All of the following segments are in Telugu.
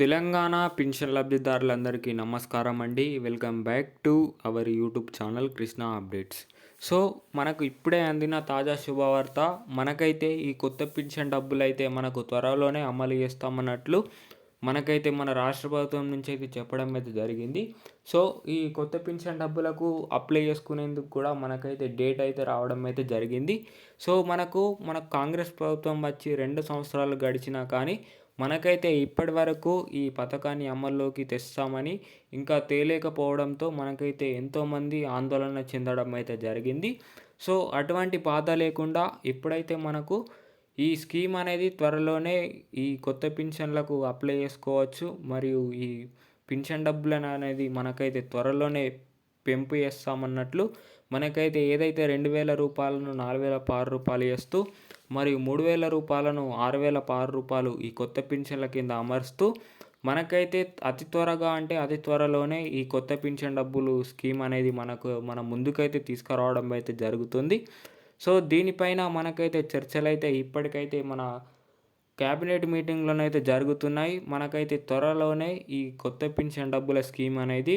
తెలంగాణ పింఛన్ లబ్ధిదారులందరికీ నమస్కారం అండి. Welcome back to our YouTube channel Krishna updates. So మనకు ఇప్పుడే అందిన తాజా శుభవార్త మనకైతే ఈ కొత్త పింఛన్ డబ్బులు అయితే మనకు త్వరలోనే అమలు చేస్తామన్నట్లు మనకైతే మన రాష్ట్ర ప్రభుత్వం నుంచి అయితే చెప్పడం అయితే జరిగింది. సో ఈ కొత్త పింఛన్ డబ్బులకు అప్లై చేసుకునేందుకు కూడా మనకైతే డేట్ అయితే రావడం అయితే జరిగింది. సో మనకు మన కాంగ్రెస్ ప్రభుత్వం వచ్చి రెండు సంవత్సరాలు గడిచినా కానీ మనకైతే ఇప్పటి వరకు ఈ పథకాన్ని అమల్లోకి తెస్తామని ఇంకా తేలేకపోవడంతో మనకైతే ఎంతోమంది ఆందోళన చెందడం అయితే జరిగింది. సో అటువంటి బాధ లేకుండా ఇప్పుడైతే మనకు ఈ స్కీమ్ అనేది త్వరలోనే ఈ కొత్త పింఛన్లకు అప్లై చేసుకోవచ్చు మరియు ఈ పింఛన్ డబ్బులను అనేది మనకైతే త్వరలోనే పెంపు చేస్తామన్నట్లు మనకైతే ఏదైతే రెండు వేల రూపాయలను నాలుగు వేల పారు రూపాయలు చేస్తూ మరియు మూడు వేల రూపాయలను ఆరు వేల పారు రూపాయలు ఈ కొత్త పింఛన్ల కింద అమరుస్తూ మనకైతే అతి త్వరగా అంటే అతి త్వరలోనే ఈ కొత్త పింఛన్ డబ్బులు స్కీమ్ అనేది మనకు మన ముందుకైతే తీసుకురావడం అయితే జరుగుతుంది. సో దీనిపైన మనకైతే చర్చలు అయితే ఇప్పటికైతే మన క్యాబినెట్ మీటింగ్లోనైతే జరుగుతున్నాయి. మనకైతే త్వరలోనే ఈ కొత్త పింఛన్ డబ్బుల స్కీమ్ అనేది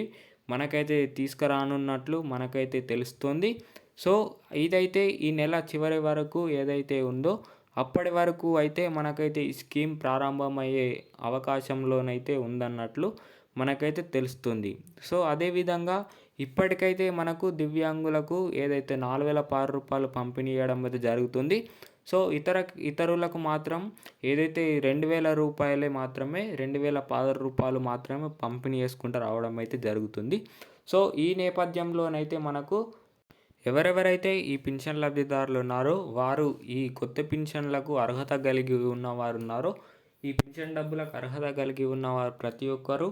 మనకైతే తీసుకురానున్నట్లు మనకైతే తెలుస్తుంది. సో ఇదైతే ఈ నెల చివరి వరకు ఏదైతే ఉందో అప్పటి వరకు అయితే మనకైతే ఈ స్కీమ్ ప్రారంభమయ్యే అవకాశంలోనైతే ఉందన్నట్లు మనకైతే తెలుస్తుంది. సో అదేవిధంగా ఇప్పటికైతే మనకు దివ్యాంగులకు ఏదైతే నాలుగు వేల ఆరు రూపాయలు పంపిణీ చేయడం అయితే జరుగుతుంది. సో ఇతర ఇతరులకు మాత్రం ఏదైతే రెండు వేల రూపాయలే మాత్రమే రెండు వేల పదహారు రూపాయలు మాత్రమే పంపిణీ చేసుకుంటూ రావడం అయితే జరుగుతుంది. సో ఈ నేపథ్యంలోనైతే మనకు ఎవరెవరైతే ఈ పింఛన్ లబ్ధిదారులు ఉన్నారో వారు ఈ కొత్త పింఛన్లకు అర్హత కలిగి ఉన్నవారు ఉన్నారో ఈ పింఛన్ డబ్బులకు అర్హత కలిగి ఉన్నవారు ప్రతి ఒక్కరూ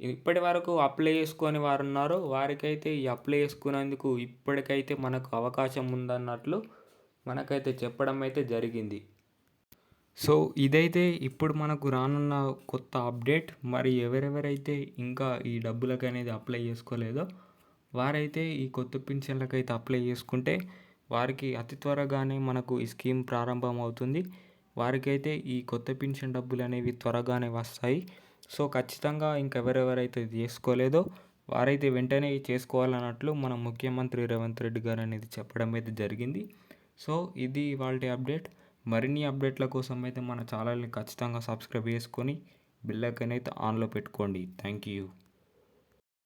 ఇప్పటి వరకు అప్లై చేసుకొని వారు ఉన్నారు. వారికైతే ఈ అప్లై చేసుకునేందుకు ఇప్పటికైతే మనకు అవకాశం ఉందన్నట్లు మనకైతే చెప్పడం అయితే జరిగింది. సో ఇదైతే ఇప్పుడు మనకు రానున్న కొత్త అప్డేట్ మరి ఎవరెవరైతే ఇంకా ఈ డబ్బులకు అనేది అప్లై చేసుకోలేదో వారైతే ఈ కొత్త పింఛన్లకైతే అప్లై చేసుకుంటే వారికి అతి త్వరగానే మనకు ఈ స్కీమ్ ప్రారంభం అవుతుంది వారికైతే ఈ కొత్త పింఛన్ డబ్బులు అనేవి త్వరగానే వస్తాయి. సో ఖచ్చితంగా ఇంకెవరెవరైతే ఇది చేసుకోలేదో వారైతే వెంటనే చేసుకోవాలన్నట్లు మన ముఖ్యమంత్రి రేవంత్ రెడ్డి గారు అనేది చెప్పడం అయితే జరిగింది. సో ఇది వాళ్ళ అప్డేట్. మరిన్ని అప్డేట్ల కోసం అయితే మన ఛానల్ని ఖచ్చితంగా సబ్స్క్రైబ్ చేసుకొని బిల్ అయితే ఆన్లో పెట్టుకోండి. Thank you.